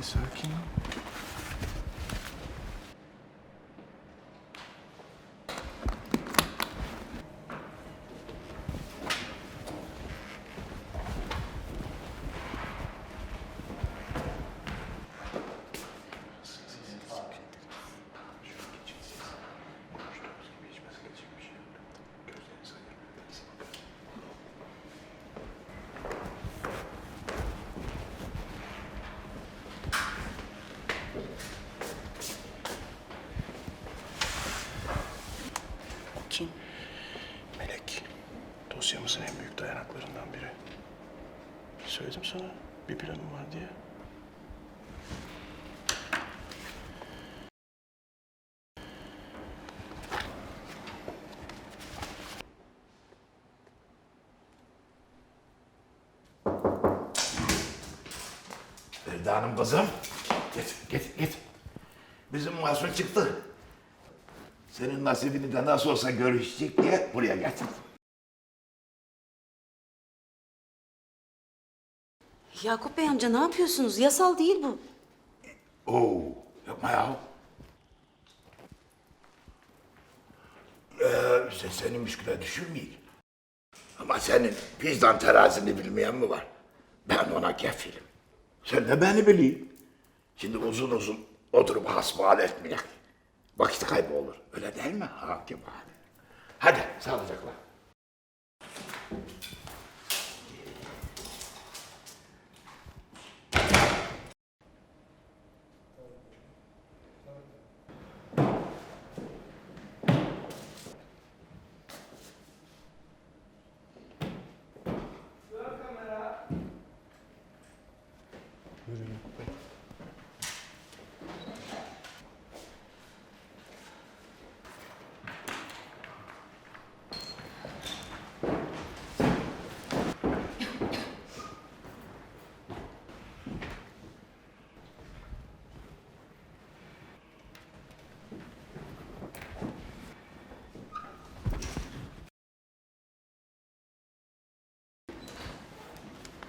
Isso aqui. Kim? Melek, dosyamızın en büyük dayanaklarından biri. Söyledim sana bir planım var diye. Feride Hanım kızım. Git, git, git. Bizim Mahsun çıktı. Senin nasibini de nasıl olsa görüşecek diye buraya getirdim. Yakup Bey amca ne yapıyorsunuz? Yasal değil bu. Oo, yapma ya. Ee, se- seni müşküle düşürmeyeyim. Ama senin vicdan terazini bilmeyen mi var? Ben ona kefilim. Sen de beni bileyim. Şimdi uzun uzun oturup hasbihal etmeyek. Vakit kaybı olur. Öyle değil mi hakim abi? Hadi sağlıcakla.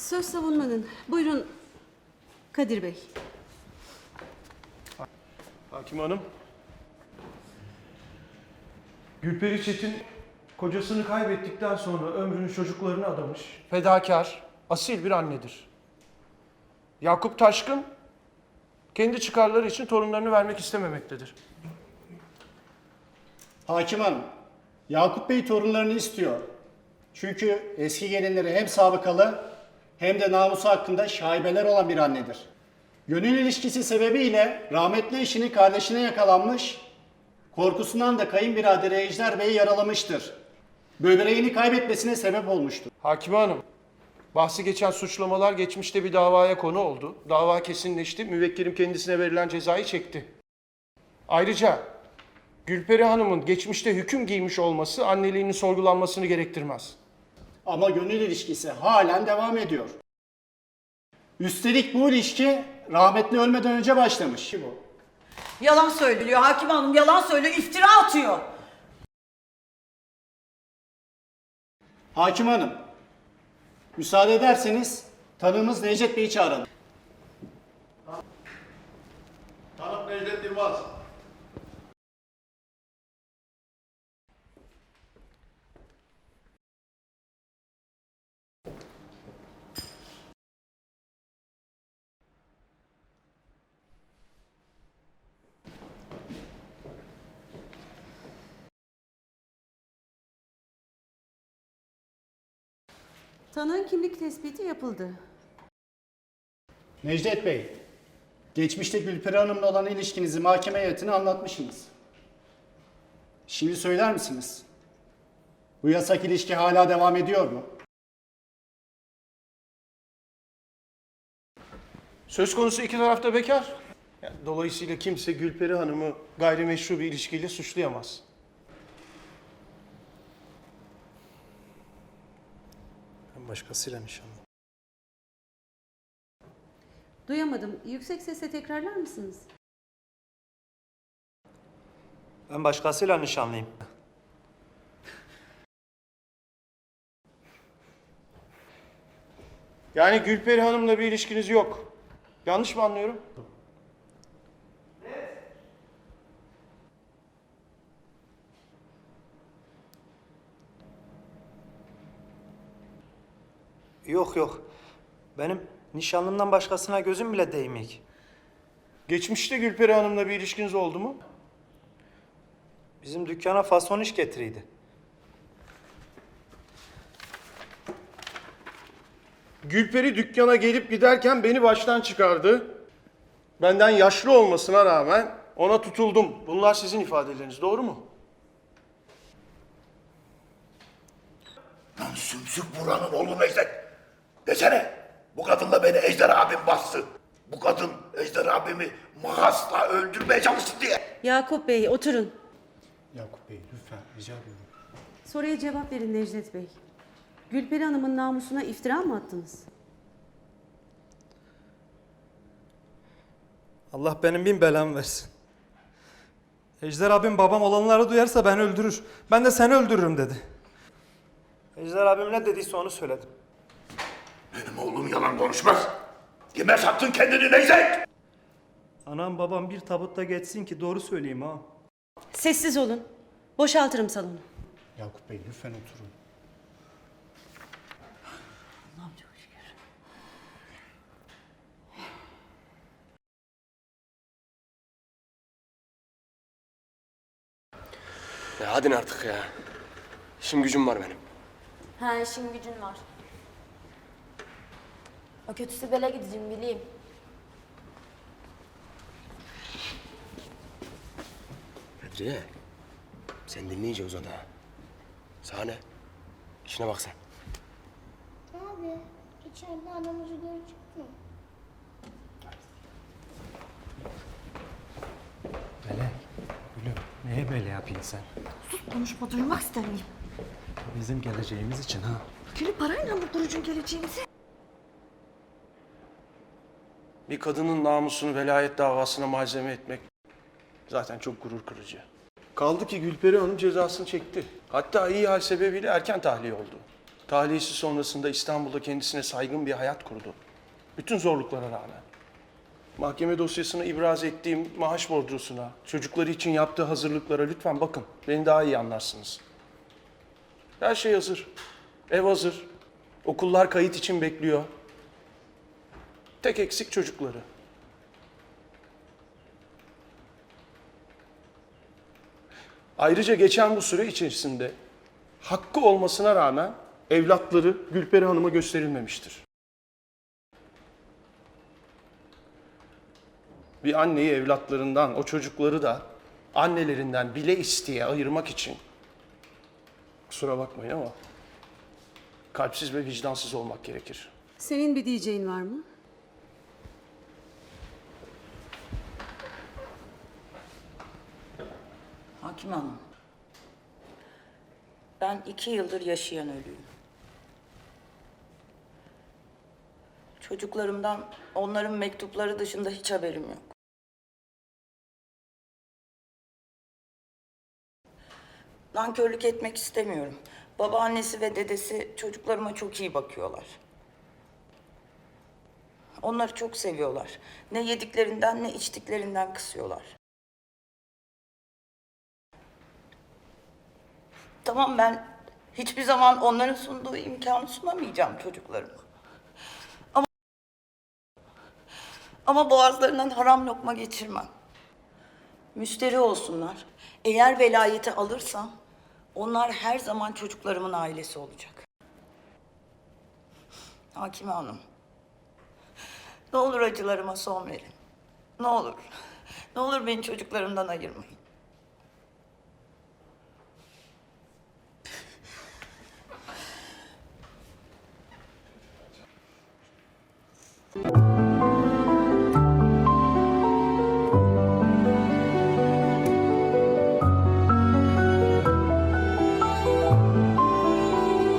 Söz savunmanın. Buyurun Kadir Bey. Hakim Hanım. Gülperi Çetin kocasını kaybettikten sonra ömrünü çocuklarına adamış. Fedakar, asil bir annedir. Yakup Taşkın kendi çıkarları için torunlarını vermek istememektedir. Hakim Hanım, Yakup Bey torunlarını istiyor. Çünkü eski gelinleri hem sabıkalı hem de namusu hakkında şaibeler olan bir annedir. Gönül ilişkisi sebebiyle rahmetli eşinin kardeşine yakalanmış, korkusundan da kayınbiraderi Ejder Bey'i yaralamıştır. Böbreğini kaybetmesine sebep olmuştur. Hakime Hanım, bahsi geçen suçlamalar geçmişte bir davaya konu oldu. Dava kesinleşti, müvekkilim kendisine verilen cezayı çekti. Ayrıca Gülperi Hanım'ın geçmişte hüküm giymiş olması anneliğinin sorgulanmasını gerektirmez. Ama gönül ilişkisi halen devam ediyor. Üstelik bu ilişki rahmetli ölmeden önce başlamış. Bu. Yalan söylüyor hakim hanım yalan söylüyor iftira atıyor. Hakim Hanım, müsaade ederseniz tanığımız Necdet Bey'i çağıralım. Tanık Necdet Yılmaz. Tanığın kimlik tespiti yapıldı. Necdet Bey, geçmişte Gülperi Hanım'la olan ilişkinizi mahkeme heyetine anlatmışsınız. Şimdi söyler misiniz? Bu yasak ilişki hala devam ediyor mu? Söz konusu iki tarafta bekar. Yani dolayısıyla kimse Gülperi Hanım'ı gayrimeşru bir ilişkiyle suçlayamaz. Başkasıyla nişanlıyım. Duyamadım. Yüksek sesle tekrarlar mısınız? Ben başkasıyla nişanlıyım. Yani Gülperi Hanım'la bir ilişkiniz yok. Yanlış mı anlıyorum? Yok yok. Benim nişanlımdan başkasına gözüm bile değmeyik. Geçmişte Gülperi Hanım'la bir ilişkiniz oldu mu? Bizim dükkana fason iş getiriydi. Gülperi dükkana gelip giderken beni baştan çıkardı. Benden yaşlı olmasına rağmen ona tutuldum. Bunlar sizin ifadeleriniz, doğru mu? Lan sümsük buranın oğlu Necdet. Desene bu kadınla beni Ejder abim bastı. Bu kadın Ejder abimi makasla öldürmeye çalıştı diye. Yakup Bey oturun. Yakup Bey lütfen rica ediyorum. Soruya cevap verin Necdet Bey. Gülperi Hanım'ın namusuna iftira mı attınız? Allah benim bin belamı versin. Ejder abim babam olanları duyarsa beni öldürür. Ben de seni öldürürüm dedi. Ejder abim ne dediyse onu söyledim. Benim oğlum yalan konuşmaz. Kime sattın kendini Necdet? Anam babam bir tabutta geçsin ki doğru söyleyeyim ha. Sessiz olun. Boşaltırım salonu. Yakup Bey lütfen oturun. Ya hadi artık ya. İşim gücüm var benim. Ha işin gücün var. O kötüsü bele gideceğim bileyim. Bedriye. Sen dinleyince uzadı ha. Sahne. İşine bak sen. Abi, içeride anamızı görecek mi? Melek, gülüm neye böyle yapıyorsun sen? Konuşma duymak istemiyorum. Bizim geleceğimiz için ha. Kili parayla mı kuracaksın geleceğimizi? Bir kadının namusunu velayet davasına malzeme etmek zaten çok gurur kırıcı. Kaldı ki Gülperi Hanım cezasını çekti. Hatta iyi hal sebebiyle erken tahliye oldu. Tahliyesi sonrasında İstanbul'da kendisine saygın bir hayat kurdu. Bütün zorluklara rağmen. Mahkeme dosyasına ibraz ettiğim maaş bordrosuna, çocukları için yaptığı hazırlıklara lütfen bakın. Beni daha iyi anlarsınız. Her şey hazır. Ev hazır. Okullar kayıt için bekliyor. Tek eksik çocukları. Ayrıca geçen bu süre içerisinde hakkı olmasına rağmen evlatları Gülperi Hanım'a gösterilmemiştir. Bir anneyi evlatlarından, o çocukları da annelerinden bile isteye ayırmak için kusura bakmayın ama kalpsiz ve vicdansız olmak gerekir. Senin bir diyeceğin var mı? Hakim Hanım. Ben iki yıldır yaşayan ölüyüm. Çocuklarımdan onların mektupları dışında hiç haberim yok. Nankörlük etmek istemiyorum. Babaannesi ve dedesi çocuklarıma çok iyi bakıyorlar. Onları çok seviyorlar. Ne yediklerinden ne içtiklerinden kısıyorlar. Tamam ben hiçbir zaman onların sunduğu imkanı sunamayacağım çocuklarıma. Ama ama boğazlarından haram lokma geçirmem. Müşteri olsunlar. Eğer velayeti alırsam onlar her zaman çocuklarımın ailesi olacak. Hakime Hanım. Ne olur acılarıma son verin. Ne olur. Ne olur beni çocuklarımdan ayırmayın.